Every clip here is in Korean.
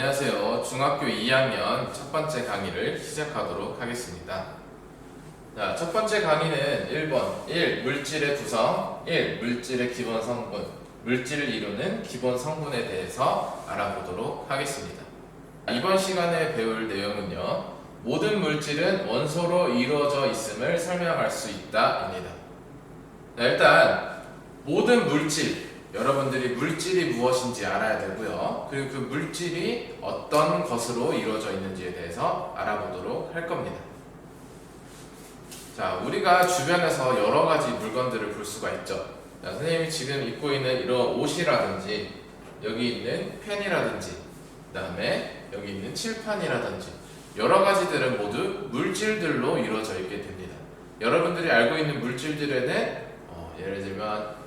안녕하세요. 중학교 2학년 첫 번째 강의를 시작하도록 하겠습니다. 자, 첫 번째 강의는 1번 1. 물질의 구성 1. 물질의 기본 성분 물질을 이루는 기본 성분에 대해서 알아보도록 하겠습니다. 이번 시간에 배울 내용은요. 모든 물질은 원소로 이루어져 있음을 설명할 수 있다입니다. 자, 일단 모든 물질 여러분들이 물질이 무엇인지 알아야 되고요. 그리고 그 물질이 어떤 것으로 이루어져 있는지에 대해서 알아보도록 할 겁니다. 자, 우리가 주변에서 여러 가지 물건들을 볼 수가 있죠. 자, 선생님이 지금 입고 있는 이런 옷이라든지 여기 있는 펜이라든지 그 다음에 여기 있는 칠판이라든지 여러 가지들은 모두 물질들로 이루어져 있게 됩니다. 여러분들이 알고 있는 물질들에는 어, 예를 들면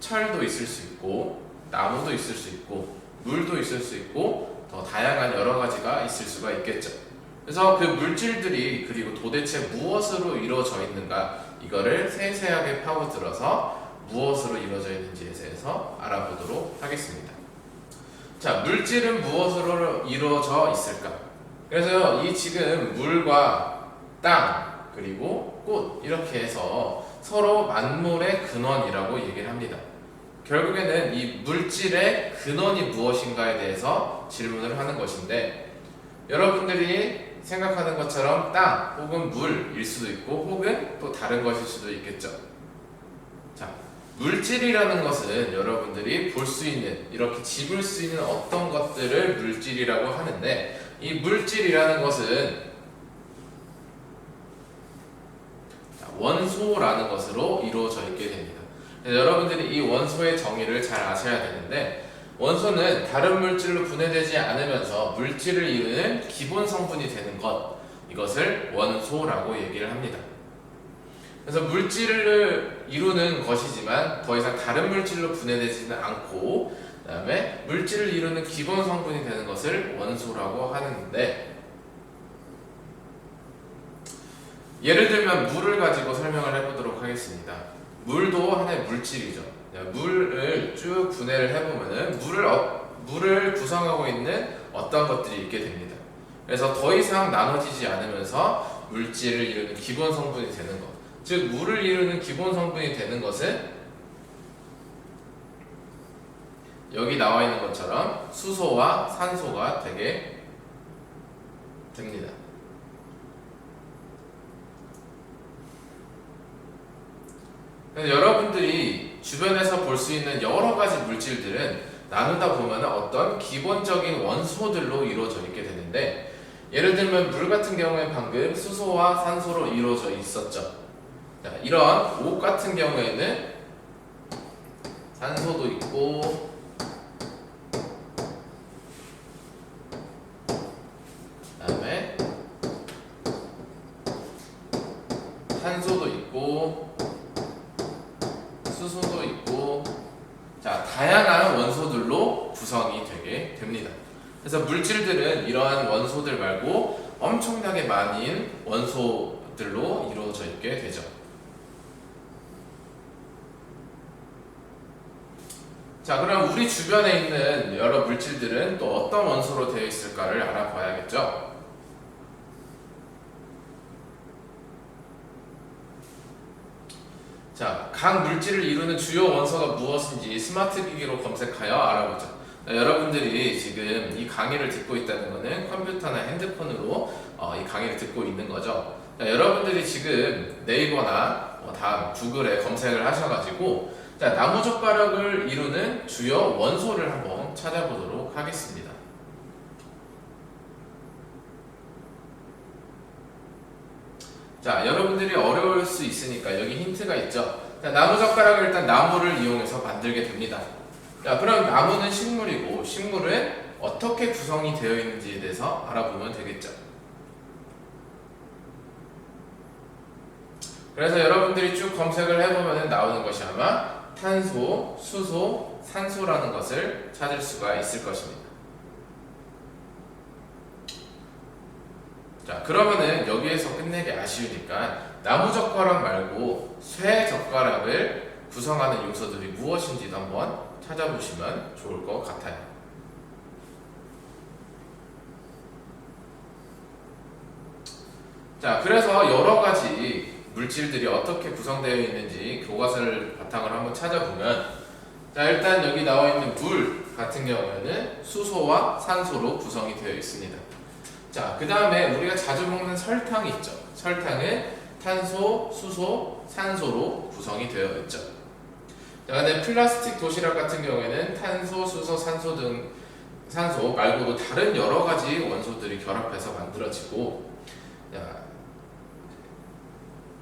철도 있을 수 있고 나무도 있을 수 있고 물도 있을 수 있고 더 다양한 여러 가지가 있을 수가 있겠죠. 그래서 그 물질들이 그리고 도대체 무엇으로 이루어져 있는가 이거를 세세하게 파고들어서 무엇으로 이루어져 있는지에 대해서 알아보도록 하겠습니다. 자, 물질은 무엇으로 이루어져 있을까? 그래서 이 지금 물과 땅 그리고 꽃 이렇게 해서 서로 만물의 근원이라고 얘기를 합니다. 결국에는 이 물질의 근원이 무엇인가에 대해서 질문을 하는 것인데 여러분들이 생각하는 것처럼 땅 혹은 물일 수도 있고 혹은 또 다른 것일 수도 있겠죠. 자, 물질이라는 것은 여러분들이 볼 수 있는 이렇게 집을 수 있는 어떤 것들을 물질이라고 하는데 이 물질이라는 것은 원소라는 것으로 이루어져 있게 됩니다. 여러분들이 이 원소의 정의를 잘 아셔야 되는데 원소는 다른 물질로 분해되지 않으면서 물질을 이루는 기본 성분이 되는 것 이것을 원소라고 얘기를 합니다. 그래서 물질을 이루는 것이지만 더 이상 다른 물질로 분해되지는 않고 그다음에 물질을 이루는 기본 성분이 되는 것을 원소라고 하는데 예를 들면 물을 가지고 설명을 해보도록 하겠습니다. 물도 하나의 물질이죠. 물을 쭉 분해를 해보면은 물을 어, 물을 구성하고 있는 어떤 것들이 있게 됩니다. 그래서 더 이상 나눠지지 않으면서 물질을 이루는 기본 성분이 되는 것. 즉 물을 이루는 기본 성분이 되는 것은 여기 나와 있는 것처럼 수소와 산소가 되게 됩니다. 그래서 여러분들이 주변에서 볼 수 있는 여러 가지 물질들은 나누다 보면 어떤 기본적인 원소들로 이루어져 있게 되는데 예를 들면 물 같은 경우에 방금 수소와 산소로 이루어져 있었죠. 자, 이런 옷 같은 경우에는 산소도 있고 그다음에 산소도 있고 수소도 있고 자 다양한 원소들로 구성이 되게 됩니다. 그래서 물질들은 이러한 원소들 말고 엄청나게 많은 원소들로 이루어져 있게 되죠. 자 그럼 우리 주변에 있는 여러 물질들은 또 어떤 원소로 되어 있을까를 알아봐야겠죠. 자, 각 물질을 이루는 주요 원소가 무엇인지 스마트 기기로 검색하여 알아보죠. 자, 여러분들이 지금 이 강의를 듣고 있다는 것은 컴퓨터나 핸드폰으로 어, 이 강의를 듣고 있는 거죠. 자, 여러분들이 지금 네이버나 어, 다음 구글에 검색을 하셔가지고 자, 나무젓가락을 이루는 주요 원소를 한번 찾아보도록 하겠습니다. 자, 여러분들이 어려울 수 있으니까 여기 힌트가 있죠. 자, 나무젓가락을 일단 나무를 이용해서 만들게 됩니다. 자, 그럼 나무는 식물이고 식물은 어떻게 구성이 되어 있는지에 대해서 알아보면 되겠죠. 그래서 여러분들이 쭉 검색을 해보면 나오는 것이 아마 탄소, 수소, 산소라는 것을 찾을 수가 있을 것입니다. 자, 그러면은 여기에서 끝내기 아쉬우니까 나무 젓가락 말고 쇠 젓가락을 구성하는 요소들이 무엇인지도 한번 찾아보시면 좋을 것 같아요. 자, 그래서 여러 가지 물질들이 어떻게 구성되어 있는지 교과서를 바탕으로 한번 찾아보면 자, 일단 여기 나와 있는 물 같은 경우에는 수소와 산소로 구성이 되어 있습니다. 자, 그 다음에 우리가 자주 먹는 설탕이 있죠. 설탕은 탄소, 수소, 산소로 구성이 되어 있죠. 자, 근데 플라스틱 도시락 같은 경우에는 탄소, 수소, 산소 등 산소 말고도 다른 여러 가지 원소들이 결합해서 만들어지고 자,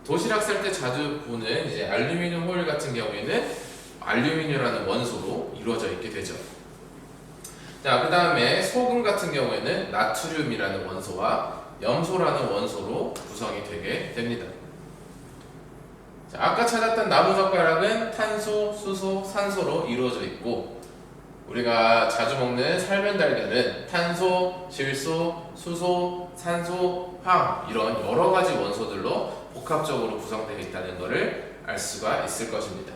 도시락 쌀 때 자주 보는 이제 알루미늄 호일 같은 경우에는 알루미늄이라는 원소로 이루어져 있게 되죠. 자, 그 다음에 소금 같은 경우에는 나트륨이라는 원소와 염소라는 원소로 구성이 되게 됩니다. 자, 아까 찾았던 나무젓가락은 탄소, 수소, 산소로 이루어져 있고 우리가 자주 먹는 살면 달걀은 탄소, 질소, 수소, 산소, 황 이런 여러 가지 원소들로 복합적으로 구성되어 있다는 것을 알 수가 있을 것입니다.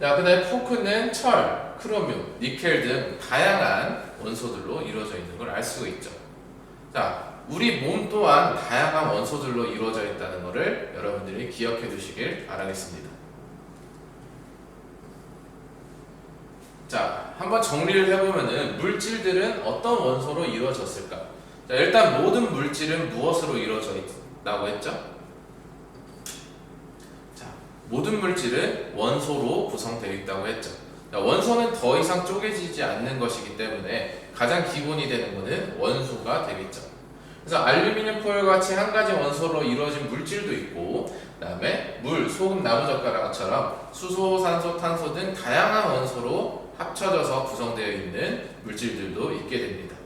자, 그다음에 포크는 철, 크로뮴, 니켈 등 다양한 원소들로 이루어져 있는 걸 알 수가 있죠. 자, 우리 몸 또한 다양한 원소들로 이루어져 있다는 것을 여러분들이 기억해 두시길 바라겠습니다. 자, 한번 정리를 해보면은 물질들은 어떤 원소로 이루어졌을까? 자, 일단 모든 물질은 무엇으로 이루어져 있다고 했죠? 자, 모든 물질은 원소로 구성되어 있다고 했죠. 자, 원소는 더 이상 쪼개지지 않는 것이기 때문에 가장 기본이 되는 것은 원소가 되겠죠. 그래서 알루미늄 포일 같이 한 가지 원소로 이루어진 물질도 있고, 그 다음에 물, 소금, 나무젓가락처럼 수소, 산소, 탄소 등 다양한 원소로 합쳐져서 구성되어 있는 물질들도 있게 됩니다.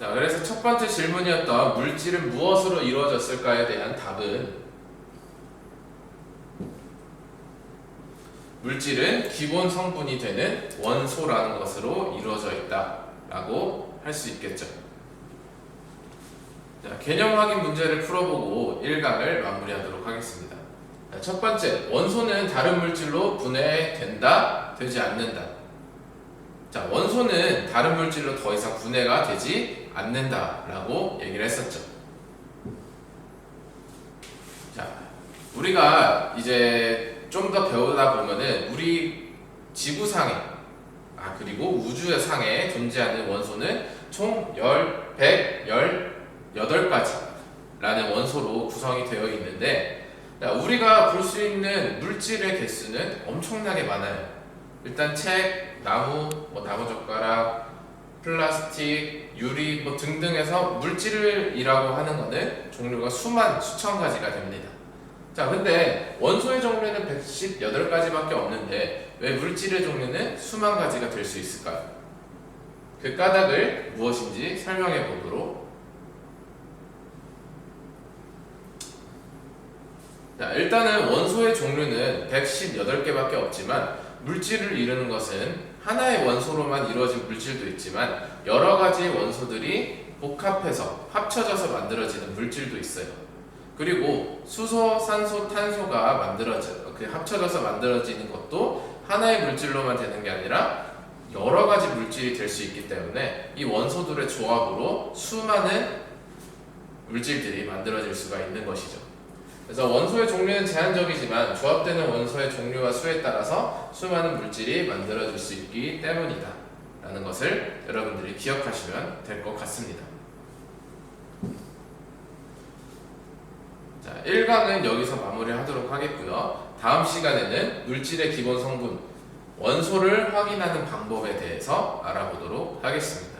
자, 그래서 첫 번째 질문이었던 물질은 무엇으로 이루어졌을까에 대한 답은 물질은 기본 성분이 되는 원소라는 것으로 이루어져 있다라고 할 수 있겠죠. 자, 개념 확인 문제를 풀어보고 1강을 마무리하도록 하겠습니다. 자, 첫 번째, 원소는 다른 물질로 분해된다, 되지 않는다. 자, 원소는 다른 물질로 더 이상 분해가 되지 않는다라고 얘기를 했었죠. 자, 우리가 이제 좀 더 배우다 보면은 우리 지구상에 아 그리고 우주의 상에 존재하는 원소는 총 10, 100, 18가지라는 원소로 구성이 되어 있는데 자, 우리가 볼 수 있는 물질의 개수는 엄청나게 많아요. 일단 책, 나무, 뭐 나무젓가락, 플라스틱, 유리 뭐 등등해서 물질이라고 하는 거는 종류가 수만 수천 가지가 됩니다. 자, 근데 원소의 종류는 118가지밖에 없는데 왜 물질의 종류는 수만 가지가 될 수 있을까요? 그 까닭을 무엇인지 설명해 보도록. 자, 일단은 원소의 종류는 118개밖에 없지만 물질을 이루는 것은 하나의 원소로만 이루어진 물질도 있지만 여러 가지 원소들이 복합해서 합쳐져서 만들어지는 물질도 있어요. 그리고 수소, 산소, 탄소가 만들어져 그 합쳐져서 만들어지는 것도 하나의 물질로만 되는 게 아니라 여러 가지 물질이 될 수 있기 때문에 이 원소들의 조합으로 수많은 물질들이 만들어질 수가 있는 것이죠. 그래서 원소의 종류는 제한적이지만 조합되는 원소의 종류와 수에 따라서 수많은 물질이 만들어질 수 있기 때문이다. 라는 것을 여러분들이 기억하시면 될 것 같습니다. 자, 1강은 여기서 마무리하도록 하겠고요. 다음 시간에는 물질의 기본 성분, 원소를 확인하는 방법에 대해서 알아보도록 하겠습니다.